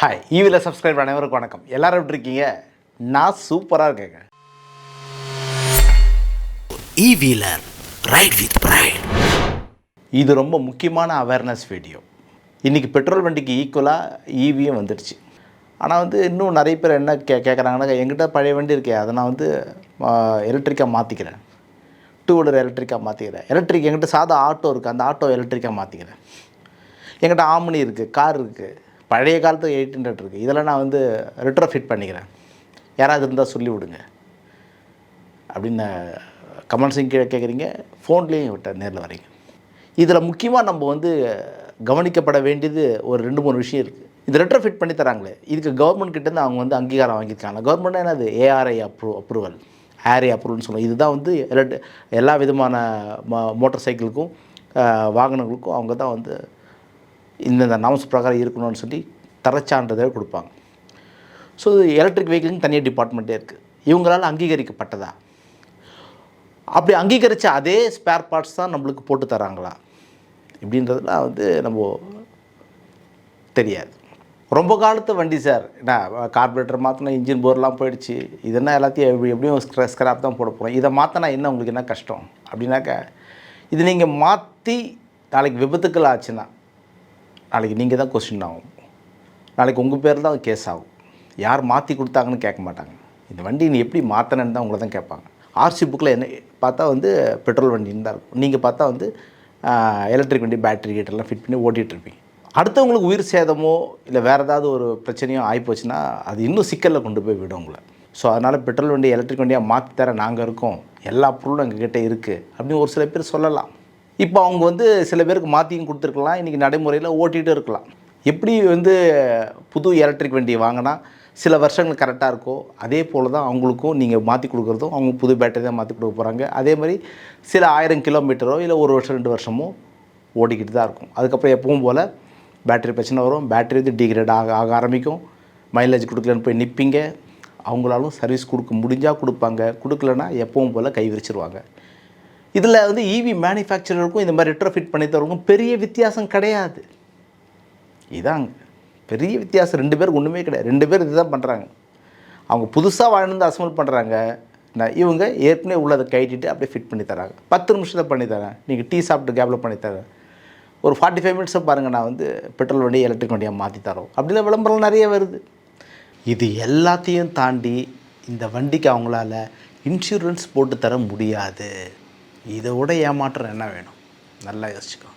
Hi evil subscribe அனைவருக்கும் வணக்கம். எல்லாரும் எப்படி இருக்கீங்க? நான் சூப்பராக இருக்கேங்க. E-wheeler ride with pride. இது ரொம்ப முக்கியமான அவேர்னஸ் வீடியோ இன்றைக்கி பெட்ரோல் வண்டிக்கு ஈக்குவலாக ஈவியும் வந்துடுச்சு. ஆனால் வந்து இன்னும் நிறைய பேர் என்ன கே கேட்குறாங்கன்னா என்கிட்ட பழைய வண்டி இருக்கே அதை நான் வந்து எலக்ட்ரிக்காக மாற்றிக்கிறேன் டூ வீலர் எலக்ட்ரிக்காக மாற்றிக்கிறேன் எலக்ட்ரிக் என்கிட்ட சாதா ஆட்டோ இருக்குது அந்த ஆட்டோ எலக்ட்ரிக்காக மாற்றிக்கிறேன் என்கிட்ட ஆம்னி இருக்குது கார் இருக்குது பழைய காலத்து எயிட் ஹண்ட்ரட் இருக்குது இதெல்லாம் நான் வந்து ரிட்ரோ ஃபிட் பண்ணிக்கிறேன். யாராவது இருந்தால் சொல்லி விடுங்க. அப்படின்னு கமெண்ட்ஸையும் கீழே கேட்குறீங்க ஃபோன்லேயும் விட்ட நேரில் வரீங்க. இதில் முக்கியமாக நம்ம வந்து கவனிக்கப்பட வேண்டியது ஒரு ரெண்டு மூணு விஷயம் இருக்குது இது ரெட்ரோ ஃபிட் பண்ணி தராங்களே. இதுக்கு கவர்மெண்ட் கிட்டேருந்து அவங்க வந்து அங்கீகாரம் வாங்கியிருக்காங்க. கவர்மெண்ட் என்னது? ஏஆர்ஐ அப்ரூ அப்ரூவல் ஏஆர்ஐ அப்ரூவல்னு சொல்லுவோம் இதுதான் வந்து எல்லா விதமான மோ மோட்டார் சைக்கிளுக்கும் வாகனங்களுக்கும் அவங்க தான் வந்து இந்தந்த நாம்ஸ் பிரகாரம் இருக்கணும்னு சொல்லி தரச்சான்றதை கொடுப்பாங்க. ஸோ எலக்ட்ரிக் வெஹிக்கிள்னு தனியாக டிபார்ட்மெண்ட்டே இருக்குது இவங்களால் அங்கீகரிக்கப்பட்டதா? அப்படி அங்கீகரித்த அதே ஸ்பேர் பார்ட்ஸ் தான் நம்மளுக்கு போட்டு தராங்களா? இப்படின்றதுலாம் வந்து நம்ம தெரியாது. ரொம்ப காலத்து வண்டி சார். என்ன கார்பரேட்டர் மாற்றினா இன்ஜின் போர்லாம் போயிடுச்சு. இதெல்லாம் எல்லாத்தையும் எப்படி எப்படியும் ஸ்க்ரா ஸ்க்ராப் தான் போட போகிறோம் இதை மாற்றினா என்ன உங்களுக்கு என்ன கஷ்டம்? அப்படின்னாக்க இது நீங்கள் மாற்றி நாளைக்கு விபத்துக்கள் ஆச்சுன்னா நாளைக்கு நீங்கள் தான் கொஸ்டின் ஆகும். நாளைக்கு உங்கள் பேர் தான் கேஸ் ஆகும். யார் மாற்றி கொடுத்தாங்கன்னு கேட்க மாட்டாங்க. இந்த வண்டி நீ எப்படி மாற்றினேன்னு தான் உங்களை தான் கேட்பாங்க ஆர்சி புக்கில் என்ன பார்த்தா வந்து பெட்ரோல் வண்டின்னு தான் இருக்கும். நீங்கள் பார்த்தா வந்து எலக்ட்ரிக் வண்டி பேட்டரி கேட்டெல்லாம் ஃபிட் பண்ணி ஓட்டிகிட்டு இருப்பீங்க. அடுத்தவங்களுக்கு உயிர் சேதமோ இல்லை வேறு ஏதாவது ஒரு பிரச்சனையோ ஆகிப்போச்சுன்னா அது இன்னும் சிக்கலில் கொண்டு போய் விடும் உங்களை. ஸோ அதனால் பெட்ரோல் வண்டி எலக்ட்ரிக் வண்டியாக மாற்றி தர நாங்கள் இருக்கோம். எல்லா பொருளும் எங்ககிட்ட இருக்குது அப்படின்னு ஒரு சில பேர் சொல்லலாம். இப்போ அவங்க வந்து சில பேருக்கு மாற்றியும் கொடுத்துருக்கலாம். இன்றைக்கி நடைமுறையில் ஓட்டிகிட்டு இருக்கலாம். எப்படி வந்து புது எலக்ட்ரிக் வண்டி வாங்கினா சில வருஷங்கள் கரெக்டாக இருக்கோ அதே போல் தான் அவங்களுக்கும் நீங்கள் மாற்றி கொடுக்குறதும் அவங்க புது பேட்டரி தான் மாற்றி கொடுக்க போகிறாங்க அதே மாதிரி சில ஆயிரம் கிலோமீட்டரோ இல்லை ஒரு வருஷம் ரெண்டு வருஷமோ ஓடிக்கிட்டு தான் இருக்கும். அதுக்கப்புறம் எப்பவும் போல் பேட்டரி பிரச்சனை வரும். பேட்டரி வந்து டிகிரேட் ஆக ஆக ஆரம்பிக்கும். மைலேஜ் கொடுக்கலன்னு போய் நிற்பீங்க அவங்களாலும் சர்வீஸ் கொடுக்க முடிஞ்சால் கொடுப்பாங்க. கொடுக்கலன்னா எப்பவும் போல் கை விரிச்சிருவாங்க. இதில் வந்து இவி மேனுஃபேக்சரருக்கும் இந்த மாதிரி ரெட்ரோஃபிட் பண்ணி தரவங்களுக்கும் பெரிய வித்தியாசம் கிடையாது. இதாங்க பெரிய வித்தியாசம். ரெண்டு பேருக்கு ஒன்றுமே கிடையாது. ரெண்டு பேர் இதுதான் பண்ணுறாங்க அவங்க புதுசாக வாழ்ந்து அசம்பிள் பண்ணுறாங்க நான் இவங்க ஏற்கனவே உள்ளதை கைட்டிட்டு அப்படியே ஃபிட் பண்ணி தராங்க பத்து நிமிஷத்தில் பண்ணி தரேன் நீங்கள் டீ சாப்பிட்டு கேப்பில் பண்ணி தரேன் ஒரு ஃபார்ட்டி ஃபைவ் மினிட்ஸை பாருங்கள் நான் வந்து பெட்ரோல் வண்டியை எலக்ட்ரிக் வண்டியாக மாற்றி தரோம் அப்படிலாம் விளம்பரம் நிறைய வருது. இது எல்லாத்தையும் தாண்டி இந்த வண்டிக்கு அவங்களால இன்சூரன்ஸ் போட்டு தர முடியாது. இதை விட ஏமாற்றம் என்ன வேணும்? நல்லா யோசிச்சுக்கோ.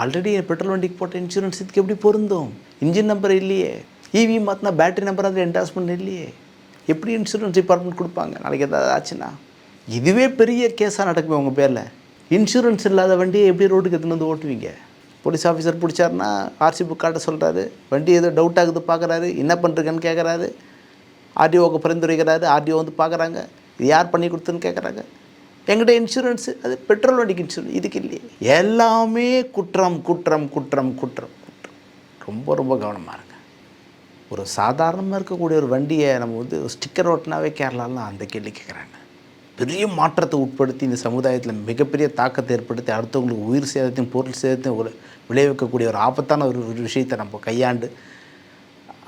ஆல்ரெடி பெட்ரோல் வண்டிக்கு போட்ட இன்சூரன்ஸ் இதுக்கு எப்படி பொருந்தும்? இன்ஜின் நம்பர் இல்லையே. இவி மாற்றினா பேட்டரி நம்பர் அதில் என்டாஸ்மெண்ட் இல்லையே. எப்படி இன்சூரன்ஸ் டிபார்ட்மெண்ட் கொடுப்பாங்க? நாளைக்கு ஏதாவது ஆச்சுன்னா? இதுவே பெரிய கேஸாக நடக்குமே உங்கள் பேரில். இன்சூரன்ஸ் இல்லாத வண்டியை எப்படி ரோட்டுக்கு எடுத்துன்னு வந்து ஓட்டுவீங்க? போலீஸ் ஆஃபீஸர் பிடிச்சாருன்னா ஆர்சி புக் காட்ட சொல்கிறாரு வண்டி ஏதோ டவுட் ஆகுது பார்க்குறாரு என்ன பண்ணுறீங்கன்னு கேட்குறாரு ஆர்டிஓக்கு பரிந்துரைக்கிறாரு. ஆர்டிஓ வந்து பார்க்குறாங்க இது யார் பண்ணி கொடுத்துன்னு கேட்குறாங்க எங்கிட்ட இன்சூரன்ஸு அது பெட்ரோல் வண்டிக்கு இன்சூரன்ஸ் இதுக்கு இல்லையே. எல்லாமே குற்றம் குற்றம் குற்றம் குற்றம் குற்றம். ரொம்ப ரொம்ப கவனமாக இருங்க. ஒரு சாதாரணமாக இருக்கக்கூடிய ஒரு வண்டியை நம்ம வந்து ஸ்டிக்கர் ஓட்டினாவே கேரளாலாம் அந்த கேள்வி கேட்குறாங்க பெரிய மாற்றத்தை உட்படுத்தி இந்த சமுதாயத்தில் மிகப்பெரிய தாக்கத்தை ஏற்படுத்தி அடுத்தவங்களுக்கு உயிர் சேதத்தையும் பொருள் சேதத்தையும் ஒரு விளைவிக்கக்கூடிய ஒரு ஆபத்தான ஒரு ஒரு விஷயத்தை நம்ம கையாண்டு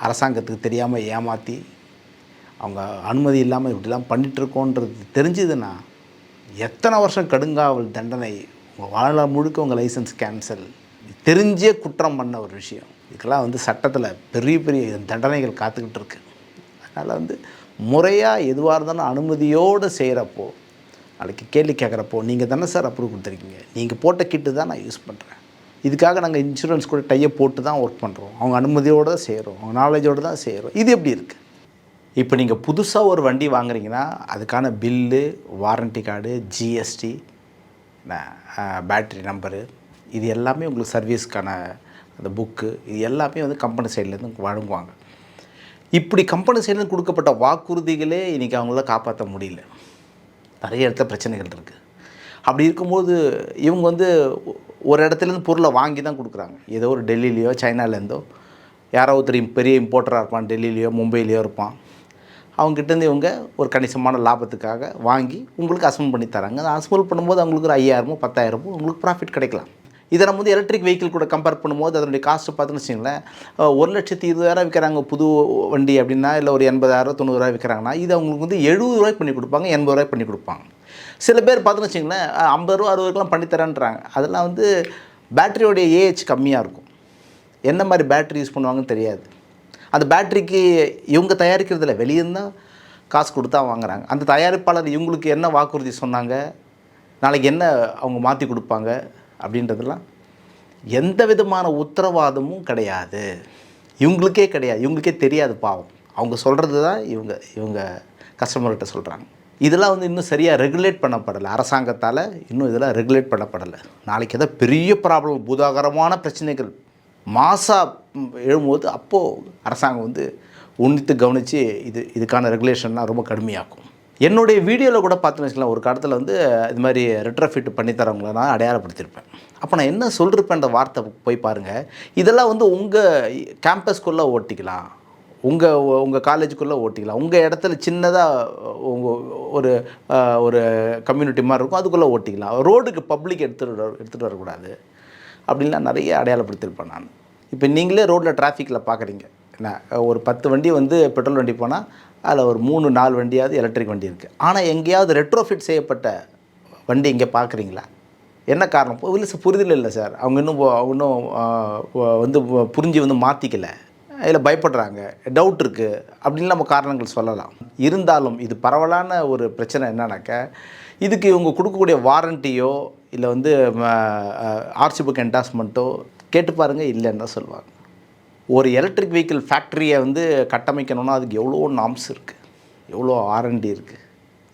அரசாங்கத்துக்கு தெரியாமல் ஏமாற்றி அவங்க அனுமதி இல்லாமல் இப்படிலாம் பண்ணிகிட்ருக்கோன்றது தெரிஞ்சுதுன்னா எத்தனை வருஷம் கடுங்காவல் தண்டனை உங்கள் வாழ்நாள் முழுக்க உங்கள் லைசன்ஸ் கேன்சல் தெரிஞ்சே குற்றம் பண்ண ஒரு விஷயம். இதுக்கெல்லாம் வந்து சட்டத்தில் பெரிய பெரிய தண்டனைகள் காத்துக்கிட்டு இருக்கு. அதனால் வந்து முறையாக எதுவாக இருந்தாலும் அனுமதியோடு செய்கிறப்போ நாளைக்கு கேள்வி கேட்குறப்போ நீங்கள் தானே சார் அப்ரூவ் கொடுத்துருக்கீங்க. நீங்கள் போட்ட கிட்டு தான் நான் யூஸ் பண்ணுறேன் இதுக்காக நாங்கள் இன்சூரன்ஸ் கூட டையை போட்டு தான் ஒர்க் பண்ணுறோம் அவங்க அனுமதியோடு தான் செய்கிறோம் அவங்க நாலேஜோடு தான் செய்கிறோம் இது எப்படி இருக்குது இப்போ நீங்கள் புதுசாக ஒரு வண்டி வாங்குறீங்கன்னா அதுக்கான bill warranty card GST battery number இது எல்லாமே உங்களுக்கு சர்வீஸ்க்கான அந்த புக்கு இது எல்லாமே வந்து கம்பெனி சைட்லேருந்து வழங்குவாங்க. இப்படி கம்பெனி சைட்லேருந்து கொடுக்கப்பட்ட வாக்குறுதிகளே இன்றைக்கி அவங்கள காப்பாற்ற முடியல. நிறைய இடத்துல பிரச்சனைகள் இருக்குது அப்படி இருக்கும்போது இவங்க வந்து ஒரு இடத்துலேருந்து பொருளை வாங்கி தான் கொடுக்குறாங்க. ஏதோ ஒரு டெல்லிலேயோ சைனாலேருந்தோ யாரோ ஒருத்தர் பெரிய இம்போர்ட்டராக இருப்பான் டெல்லியிலையோ மும்பையிலையோ இருப்பான். அவங்ககிட்டேருந்து இவங்க ஒரு கணிசமான லாபத்துக்காக வாங்கி உங்களுக்கு அசம்பிள் பண்ணி தராங்க. அதை அசம்பிள் பண்ணும்போது அவங்களுக்கு ஒரு ஐயாயிரமோ பத்தாயிரமோ உங்களுக்கு ப்ராஃபிட் கிடைக்கலாம். இதை நம்ம வந்து எலக்ட்ரிக் வெஹிக்கிள் கூட கம்பேர் பண்ணும்போது அதனுடைய காஸ்ட்டு பார்த்துன்னு வச்சிங்களேன் ஒரு லட்சத்தி இருபதாயிரம் விற்கிறாங்க புது வண்டி அப்படின்னா இல்லை ஒரு எண்பதாயிரம் தொண்ணூறுரூவா விற்கிறாங்கன்னா இது அவங்களுக்கு வந்து எழுபது ரூபாய்க்கு பண்ணி கொடுப்பாங்க எண்பது ரூபாய்க்கு பண்ணி கொடுப்பாங்க. சில பேர் பார்த்துன்னு வச்சிங்களேன் ஐம்பது ரூபா அறுபது ரூபாய்க்குலாம் பண்ணித்தரேன்றாங்க அதெல்லாம் வந்து பேட்டரியோடைய ஏஹெச் கம்மியாக இருக்கும். என்ன மாதிரி பேட்டரி யூஸ் பண்ணுவாங்கன்னு தெரியாது. அந்த பேட்ரிக்கு இவங்க தயாரிக்கிறதுல வெளியிருந்தால் காசு கொடுத்தா வாங்குறாங்க. அந்த தயாரிப்பாளர் இவங்களுக்கு என்ன வாக்குறுதி சொன்னாங்க? நாளைக்கு என்ன அவங்க மாற்றி கொடுப்பாங்க? அப்படின்றதெல்லாம் எந்த விதமான உத்தரவாதமும் கிடையாது. இவங்களுக்கே கிடையாது. இவங்களுக்கே தெரியாது பாவம். அவங்க சொல்கிறது தான் இவங்க இவங்க கஸ்டமர்கிட்ட சொல்கிறாங்க இதெல்லாம் வந்து இன்னும் சரியாக ரெகுலேட் பண்ணப்படலை. அரசாங்கத்தால் இன்னும் இதெல்லாம் ரெகுலேட் பண்ணப்படலை. நாளைக்கு ஏதோ பெரிய ப்ராப்ளம் பூதாகரமான பிரச்சனைகள். மாசா எழும்போது அப்போது அரசாங்கம் வந்து உன்னித்து கவனித்து இது இதுக்கான ரெகுலேஷன்லாம் ரொம்ப கடுமையாக்கும். என்னுடைய வீடியோவில் கூட பார்த்துன்னு வச்சுக்கலாம் ஒரு காலத்தில் வந்து இது மாதிரி ரெட்ரோஃபிட் பண்ணித்தரவங்கள நான் அடையாளப்படுத்தியிருப்பேன். அப்போ நான் என்ன சொல்லிருப்பேன்ற வார்த்தை போய் பாருங்கள் இதெல்லாம் வந்து உங்கள் கேம்பஸ்க்குள்ளே ஓட்டிக்கலாம். உங்கள் உங்கள் காலேஜுக்குள்ளே ஓட்டிக்கலாம். உங்கள் இடத்துல சின்னதாக உங்கள் ஒரு ஒரு கம்யூனிட்டி மாதிரி இருக்கும் அதுக்குள்ளே ஓட்டிக்கலாம். ரோடுக்கு பப்ளிக் எடுத்துகிட்டு எடுத்துகிட்டு வரக்கூடாது. அப்படின்லாம் நிறைய அடையாளப்படுத்தியிருப்பேன் நான். இப்போ நீங்களே ரோட்டில் டிராஃபிக்கில் பார்க்குறீங்க. என்ன ஒரு பத்து வண்டி வந்து பெட்ரோல் வண்டி போனால் அதில் ஒரு மூணு நாலு வண்டியாவது எலக்ட்ரிக் வண்டி இருக்குது ஆனால் எங்கேயாவது ரெட்ரோஃபிட் செய்யப்பட்ட வண்டி இங்கே பார்க்குறீங்களா? என்ன காரணம்? இல்லை சார் புரிதல் இல்லை சார். அவங்க இன்னும் அவங்க இன்னும் வந்து புரிஞ்சு வந்து மாற்றிக்கலை இல்லை பயப்படுறாங்க. டவுட் இருக்குது அப்படின்னு நம்ம காரணங்கள் சொல்லலாம். இருந்தாலும் இது பரவலான ஒரு பிரச்சனை என்னன்னாக்கா இதுக்கு இவங்க கொடுக்கக்கூடிய வாரண்ட்டியோ இல்லை வந்து ஆர்சி புக் என்டாஸ்மெண்ட்டோ கேட்டு பாருங்கள் இல்லைன்னு தான் சொல்லுவாங்க. ஒரு எலக்ட்ரிக் வெஹிக்கிள் ஃபேக்ட்ரியை வந்து கட்டமைக்கணும்னா அதுக்கு எவ்வளோ நாம்ஸ் இருக்குது எவ்வளோ ஆர்என்டி இருக்குது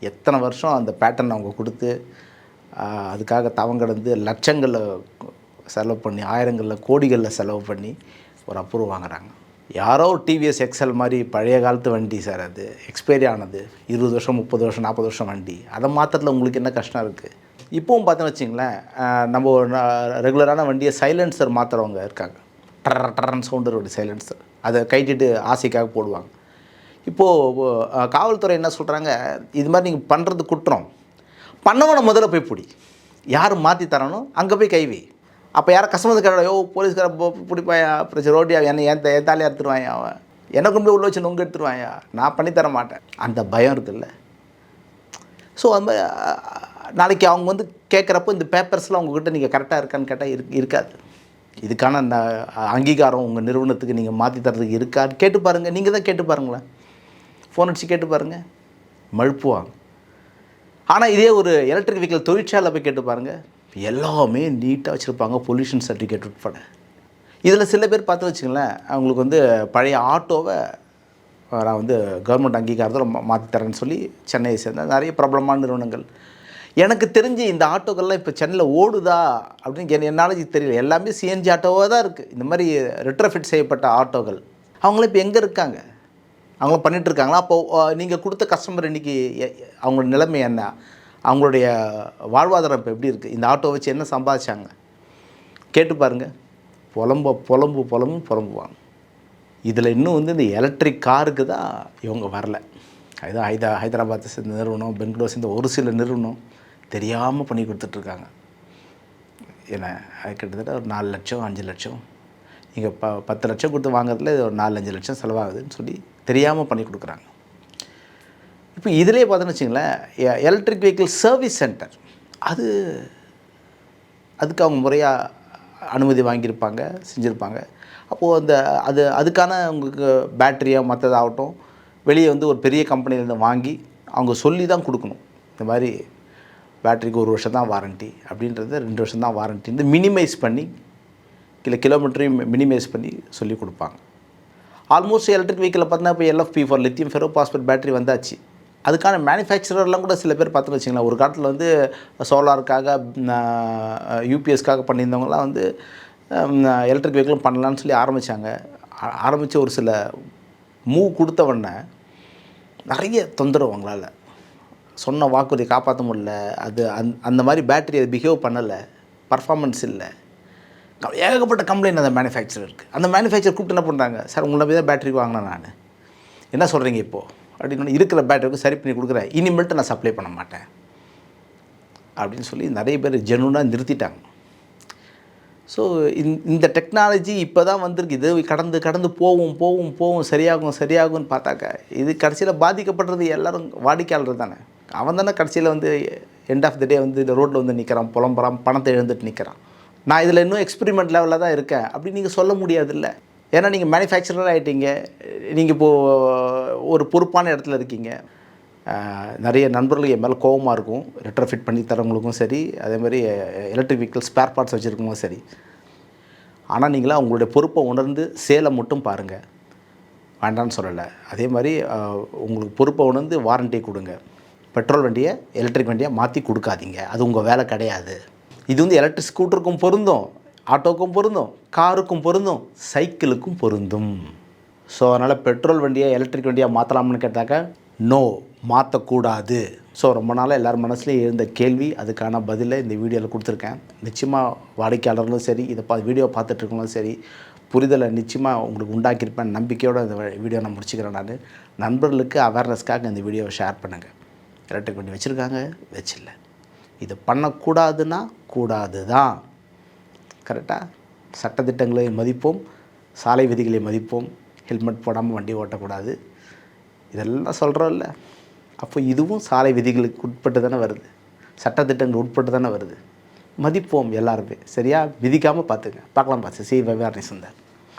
எத்தனை வருஷம் அந்த பேட்டர்ன் அவங்க கொடுத்து அதுக்காக தவங்கடந்து லட்சங்களில் செலவு பண்ணி ஆயிரங்களில் கோடிகளில் செலவு பண்ணி ஒரு அப்ரூவ் வாங்குறாங்க. யாரோ டிவிஎஸ் எக்ஸல் மாதிரி பழைய காலத்து வண்டி சார் அது எக்ஸ்பைரி ஆனது இருபது வருஷம் முப்பது வருஷம் நாற்பது வருஷம் வண்டி அதை மாத்திரத்தில் உங்களுக்கு என்ன கஷ்டம் இருக்குது இப்போவும் பார்த்தோன்னு வச்சிங்களேன் நம்ம ஒரு ரெகுலரான வண்டியை சைலன்சர் மாற்றுறவங்க இருக்காங்க. டர் டர்ன்னு சவுண்டு ஒரு சைலன்சர் அதை கைட்டிட்டு ஆசைக்காக போடுவாங்க. இப்போது காவல்துறை என்ன சொல்கிறாங்க இது மாதிரி நீங்கள் பண்ணுறது குற்றம். பண்ணவனை முதல்ல போய் பிடி. யார் மாற்றி தரணும்? அங்கே போய் கைவி அப்போ யாரும் கஸ்டமர் கடை யோ போலீஸ்கார பிடிப்பாயா? பிரச்சனை ரோட்டியா என்னை ஏன் த- என் தாலியாக எடுத்துருவாயா அவன்? என்னை கொண்டு போய் உள்ள வச்சு நொங்க எடுத்துருவாயா? நான் பண்ணி தர மாட்டேன். அந்த பயம் இருக்குல்ல. ஸோ அந்த மாதிரி நாளைக்கு அவங்க வந்து கேட்குறப்போ இந்த பேப்பர்ஸ்லாம் உங்ககிட்ட நீங்கள் கரெக்டாக இருக்கான்னு கேட்டால் இரு இருக்காது. இதுக்கான அந்த அங்கீகாரம் உங்கள் நிறுவனத்துக்கு நீங்கள் மாற்றி தரதுக்கு இருக்கான்னு கேட்டு பாருங்கள் நீங்கள் தான் கேட்டு பாருங்களேன். ஃபோன் அடித்து கேட்டு பாருங்கள் மழுப்புவாங்க. ஆனால் இதே ஒரு எலக்ட்ரிக் வெஹிக்கிள் தொழிற்சாலை போய் கேட்டு பாருங்கள் எல்லாமே நீட்டாக வச்சுருப்பாங்க. பொல்யூஷன் சர்டிஃபிகேட் உட்பட. இதில் சில பேர் பார்த்து வச்சுங்களேன் அவங்களுக்கு வந்து பழைய ஆட்டோவை நான் வந்து கவர்மெண்ட் அங்கீகாரத்தில் மா- தரேன்னு சொல்லி சென்னையை சேர்ந்த நிறைய பிரபலமான நிறுவனங்கள். எனக்கு தெரிஞ்சு இந்த ஆட்டோக்கள்லாம் இப்போ சென்னையில் ஓடுதா அப்படின்னு என் என்னால் தெரியல. எல்லாமே சிஎன்ஜி ஆட்டோவாக தான் இருக்குது இந்த மாதிரி ரெட்ரோஃபிட் செய்யப்பட்ட ஆட்டோக்கள் அவங்களாம் இப்போ எங்கே இருக்காங்க? அவங்களும் பண்ணிகிட்ருக்காங்களா அப்போது அப்போ நீங்கள் கொடுத்த கஸ்டமர் இன்னைக்கு எ- அவங்களோட நிலைமை என்ன? அவங்களுடைய வாழ்வாதாரம் இப்போ எப்படி இருக்குது இந்த ஆட்டோ வச்சு என்ன சம்பாதிச்சாங்க? கேட்டு பாருங்கள் புலம்ப புலம்பு புலம்பு புலம்புவாங்க. இதில் இன்னும் வந்து இந்த எலக்ட்ரிக் காருக்கு தான் இவங்க வரல. அதுதான் ஹைதா ஹைதராபாத்தை சேர்ந்த நிறுவனம் பெங்களூர் சேர்ந்த ஒரு சில நிறுவனம். தெரியாமல் பண்ணி கொடுத்துட்ருக்காங்க. ஏன்னா கிட்டத்தட்ட ஒரு நாலு லட்சம் அஞ்சு லட்சம். நீங்கள் ப பத்து லட்சம் கொடுத்து வாங்குறதுல இது ஒரு நாலு அஞ்சு லட்சம் செலவாகுதுன்னு சொல்லி தெரியாமல் பண்ணி கொடுக்குறாங்க. இப்போ இதிலே பார்த்தோன்னு வச்சிங்களேன் எலக்ட்ரிக் வெஹிக்கிள் சர்வீஸ் சென்டர் அது அதுக்கு அவங்க முறையாக அனுமதி வாங்கியிருப்பாங்க செஞ்சுருப்பாங்க. அப்போது அந்த அது அதுக்கான உங்களுக்கு பேட்டரியோ மற்றதாகட்டும் வெளியே வந்து ஒரு பெரிய கம்பெனிலேருந்து வாங்கி அவங்க சொல்லி தான் கொடுக்கணும். இந்த மாதிரி பேட்டரிக்கு ஒரு வருஷம் தான் வாரண்ட்டி அப்படின்றது ரெண்டு வருஷம் தான் வாரண்ட்டின்னு மினிமைஸ் பண்ணி இல்லை கிலோமீட்டரையும் மினிமைஸ் பண்ணி சொல்லி கொடுப்பாங்க. ஆல்மோஸ்ட் எலக்ட்ரிக் வெஹிக்கிளில் பார்த்தீங்கன்னா இப்போ LFP for lithium ferro phosphate battery வந்தாச்சு. அதுக்கான மேனுஃபேக்சரர்லாம் கூட சில பேர் பார்த்து வச்சிங்களேன் ஒரு காலத்தில் வந்து சோலாருக்காக யூபிஎஸ்க்காக பண்ணியிருந்தவங்களாம் வந்து எலக்ட்ரிக் வெஹிக்கிளும் பண்ணலான்னு சொல்லி ஆரம்பித்தாங்க ஆரம்பித்த ஒரு சில மூவ் கொடுத்தவுடனே நிறைய தொந்தரவு அவங்களால சொன்ன வாக்குறுதி காப்பாற்ற முடியல. அது அந் அந்த மாதிரி பேட்டரி அது பிஹேவ் பண்ணலை. பர்ஃபார்மன்ஸ் இல்லை. ஏகப்பட்ட கம்ப்ளைண்ட் அந்த மேனுஃபேக்சரருக்கு அந்த மேனுஃபேக்சர் கூப்பிட்டு என்ன பண்ணுறாங்க சார் உங்களை போய் தான் பேட்டரி வாங்கினேன் நான். என்ன சொல்கிறீங்க இப்போது அப்படின்னு இருக்கிற பேட்டரிக்கு சரி பண்ணி கொடுக்குறேன். இனிமேல்ட்டு நான் சப்ளை பண்ண மாட்டேன். அப்படின்னு சொல்லி நிறைய பேர் ஜெனுனாக நிறுத்திட்டாங்க. ஸோ இந்த டெக்னாலஜி இப்போ தான் வந்திருக்கு. இது கடந்து கடந்து போவும் போவும் போவும் சரியாகும் சரியாகும்னு பார்த்தாக்கா இது கடைசியில் பாதிக்கப்படுறது எல்லோரும் வாடிக்கையாளர் தானே. அவன் தானே கடைசியில் வந்து எண்ட் ஆஃப் த டே வந்து இந்த ரோட்டில் வந்து நிற்கிறான் புலம்புறான் பணத்தை எழுந்துட்டு நிற்கிறான் நான் இதில் இன்னும் எக்ஸ்பெரிமெண்ட் லெவலில் தான் இருக்கேன் அப்படி நீங்கள் சொல்ல முடியாதுல்ல. ஏன்னா நீங்கள் மேனுஃபேக்சரர் ஆகிட்டீங்க நீங்கள் இப்போது ஒரு பொறுப்பான இடத்துல இருக்கீங்க. நிறைய நண்பர்கள் என் மேலே கோவமாக இருக்கும். ரெட்ரோ ஃபிட் பண்ணி தரவங்களுக்கும் சரி அதே மாதிரி எலக்ட்ரிக் வெஹிக்கிள் ஸ்பேர் பார்ட்ஸ் வச்சுருக்கவங்களும் சரி. ஆனால் நீங்களாக உங்களுடைய பொறுப்பை உணர்ந்து சேலை மட்டும் பாருங்கள் வேண்டான்னு சொல்லலை. அதே மாதிரி உங்களுக்கு பொறுப்பை உணர்ந்து வாரண்டி கொடுங்க. பெட்ரோல் வண்டியை எலக்ட்ரிக் வண்டியை மாற்றி கொடுக்காதீங்க. அது உங்கள் வேலை கிடையாது. இது வந்து எலக்ட்ரிக் ஸ்கூட்டருக்கும் பொருந்தும் ஆட்டோக்கும் பொருந்தும் காருக்கும் பொருந்தும் சைக்கிளுக்கும் பொருந்தும். ஸோ அதனால் பெட்ரோல் வண்டியை எலக்ட்ரிக் வண்டியாக மாற்றலாம்னு கேட்டாக்க நோ மாற்றக்கூடாது ஸோ ரொம்ப நாளாக எல்லார் மனசுலேயும் இருந்த கேள்வி அதுக்கான பதிலை இந்த வீடியோவில் கொடுத்துருக்கேன். நிச்சயமாக வாடிக்கையாளர்களும் சரி இதை பா வீடியோ பார்த்துட்ருக்கவங்களும் சரி புரிதலை நிச்சயமாக உங்களுக்கு உண்டாக்கியிருப்பேன். நம்பிக்கையோடு இந்த வீடியோ நான் முடிச்சுக்கிறேன் நான். நண்பர்களுக்கு அவேர்னஸ்க்காக இந்த வீடியோவை ஷேர் பண்ணுங்கள் எலக்ட்ரிக் வண்டி வச்சுருக்காங்க வச்சில்ல. இது பண்ணக்கூடாதுன்னா கூடாது தான் கரெக்டாக சட்டத்திட்டங்களை மதிப்போம் சாலை விதிகளை மதிப்போம் ஹெல்மெட் போடாமல் வண்டி ஓட்டக்கூடாது. இதெல்லாம் சொல்கிறோம்ல அப்போ இதுவும் சாலை விதிகளுக்கு உட்பட்டு தானே வருது. சட்டத்திட்டங்கள் உட்பட்டு தானே வருது. மதிப்போம் எல்லாருமே. சரியா? விதிக்காமல் பார்த்துங்க. பார்க்கலாம் பார்த்து. சி. வெவ்வேறு சுந்தர்